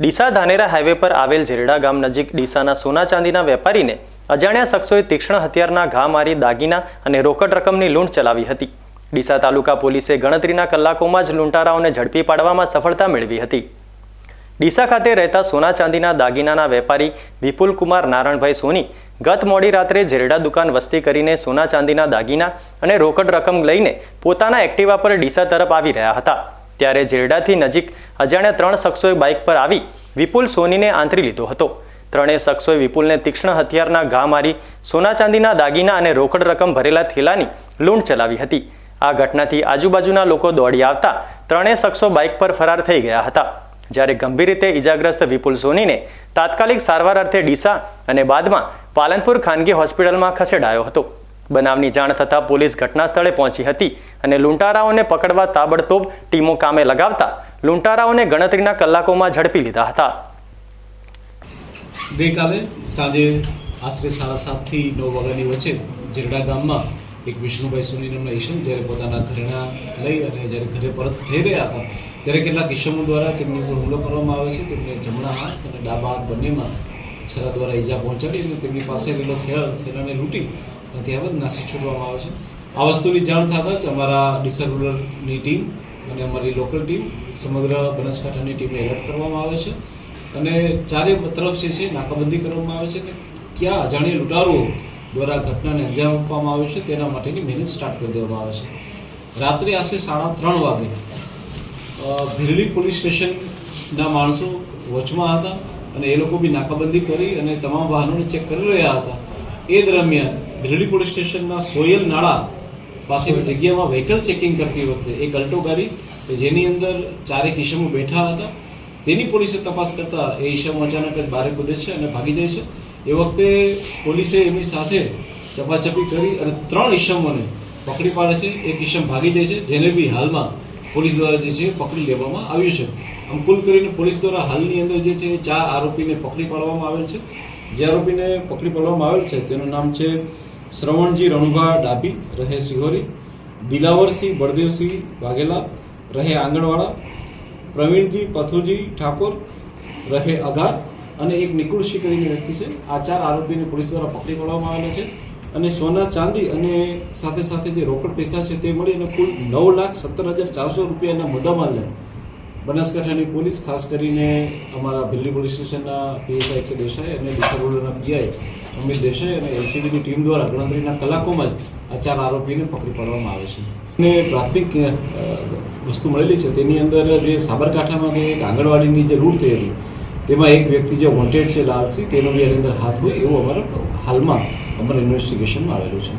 Deesa Dhanera highway પર આવેલ ઝેરડા ગામ નજીક ડીસાના સોના ચાંદીના વેપારીને અજાણ્યા શખ્સોએ તીક્ષ્ણ હથિયારના ઘા મારી દાગીના અને રોકડ રકમની લૂંટ ચલાવી હતી. ડીસા તાલુકા પોલીસે ગણતરીના કલાકોમાં જ લૂંટારાઓને ઝડપી પાડવામાં સફળતા મેળવી હતી. ડીસા ખાતે રહેતા સોના ચાંદીના દાગીનાના વેપારી વિપુલ કુમાર નારણભાઈ સોની ગત મોડી રાત્રે ઝેરડા દુકાન વસ્તી કરીને સોના ચાંદીના દાગીના અને રોકડ રકમ લઈને પોતાના એક્ટિવા પર ડીસા તરફ આવી રહ્યા હતા. ત્યારે ઝેરડાથી નજીક અજાણ્યા ત્રણ શખ્સોએ બાઇક પર આવી વિપુલ સોનીને આંતરી લીધો હતો. ત્રણેય શખ્સોએ વિપુલને તીક્ષ્ણ હથિયારના ઘા મારી, સોના ચાંદીના દાગીના અને રોકડ રકમ ભરેલા થેલાની લૂંટ ચલાવી હતી. આ ઘટનાથી આજુબાજુના લોકો દોડી આવતા ત્રણેય શખ્સો બાઇક પર ફરાર થઈ ગયા હતા. જ્યારે ગંભીર રીતે ઇજાગ્રસ્ત વિપુલ સોનીને તાત્કાલિક સારવાર અર્થે ડીસા અને બાદમાં પાલનપુર ખાનગી હોસ્પિટલમાં ખસેડાયો હતો. બનાવની જાણ થતાં પોલીસ ઘટના સ્થળે પહોંચી હતી અને લૂંટારાઓને પકડવા તાબડતોબ ટીમો કામે લગાવતા લૂંટારાઓને ગણતરીના કલાકોમાં ઝડપી લીધા હતા. ગઈકાલે સાંજે આશરે સાડા સાતથી નવ વાગ્યાની વચ્ચે ઝેરડા ગામમાં એક વિષ્ણુભાઈ સોની નામના ઈશમ જ્યારે પોતાના ઘરેણા લઈ અને જ્યારે ઘરે પરત થઈ રહ્યા હતા, ત્યારે કેટલાક ઈશમો દ્વારા તેમની ઉપર હુમલો કરવામાં આવે છે. તેમને જમણા હાથ અને ડાબા હાથ બંનેમાં છરા દ્વારા ઈજા પહોંચાડી અને તેમની પાસે રહેલો થેલા થેલાને લૂંટી અને ત્યારબાદ નાસી છૂટવામાં આવે છે. આ વસ્તુની જાણ થતાં જ અમારા ડીસા ટીમ અને અમારી લોકલ ટીમ સમગ્ર બનાસકાંઠાની ટીમને એલર્ટ કરવામાં આવે છે. અને ચારે તરફ જે છે નાકાબંધી કરવામાં આવે છે અને ક્યાં અજાણ્યા લૂંટારુઓ દ્વારા ઘટનાને અંજામ આપવામાં આવે છે તેના માટેની મહેનત સ્ટાર્ટ કરી દેવામાં આવે છે. રાત્રે આશરે સાડા ત્રણ વાગે ભીરલી પોલીસ સ્ટેશનના માણસો વોચમાં હતા અને એ લોકો બી નાકાબંધી કરી અને તમામ વાહનોને ચેક કરી રહ્યા હતા. એ દરમિયાન ભીરલી પોલીસ સ્ટેશનના સોયલ નાળા પાસેની જગ્યામાં વ્હીકલ ચેકિંગ કરતી વખતે એક અલ્ટો ગાડી જેની અંદર ચારેક ઈસમો બેઠા હતા. તેની પોલીસે તપાસ કરતા એ ઈસમો અચાનક જ બારે કૂદે છે અને ભાગી જાય છે. એ વખતે પોલીસે એમની સાથે ચપાચપી કરી અને ત્રણ ઈસમોને પકડી પાડે છે. એક ઈસમ ભાગી જાય છે, જેને બી હાલમાં પોલીસ દ્વારા જે છે પકડી લેવામાં આવ્યું છે. આમ કુલ કરીને પોલીસ દ્વારા હાલની અંદર જે છે એ ચાર આરોપીને પકડી પાડવામાં આવેલ છે. જે આરોપીને પકડી પાડવામાં આવેલ છે, તેનું નામ છે શ્રવણજી રણુભા ડાભી, રહે સિહોરી દિલાવરસિંહ બળદેવસિંહ વાઘેલા, રહે આંગણવાડા. પ્રવીણજી પથુજી ઠાકોર, રહે અઘાર અને એક નિકુળશી કરીને વ્યક્તિ છે. આ ચાર આરોપીને પોલીસ દ્વારા પકડી પાડવામાં આવેલા છે. અને સોના ચાંદી અને સાથે સાથે જે રોકડ પૈસા છે તે મળી અને કુલ નવ લાખ સત્તર હજાર ચારસો રૂપિયાના મુદ્દામાલને બનાસકાંઠાની પોલીસ, ખાસ કરીને અમારા ભિલ્લી પોલીસ સ્ટેશનના પીએસઆઈ કે દેસાઈ અને ડીસા પીઆઈ અમિત દેસાઈ અને એલસીબીની ટીમ દ્વારા ગણતરીના કલાકોમાં જ આ ચાર આરોપીને પકડી પાડવામાં આવે છે. ને પ્રાથમિક વસ્તુ મળેલી છે, તેની અંદર જે સાબરકાંઠામાં જે એક આંગણવાડીની જે લૂંટ થઈ હતી, તેમાં એક વ્યક્તિ જે વોન્ટેડ છે લાલસિંહ તેનો બી એની અંદર હાથ હોય એવું અમારા હાલમાં અમારે ઇન્વેસ્ટિગેશનમાં આવેલું છે.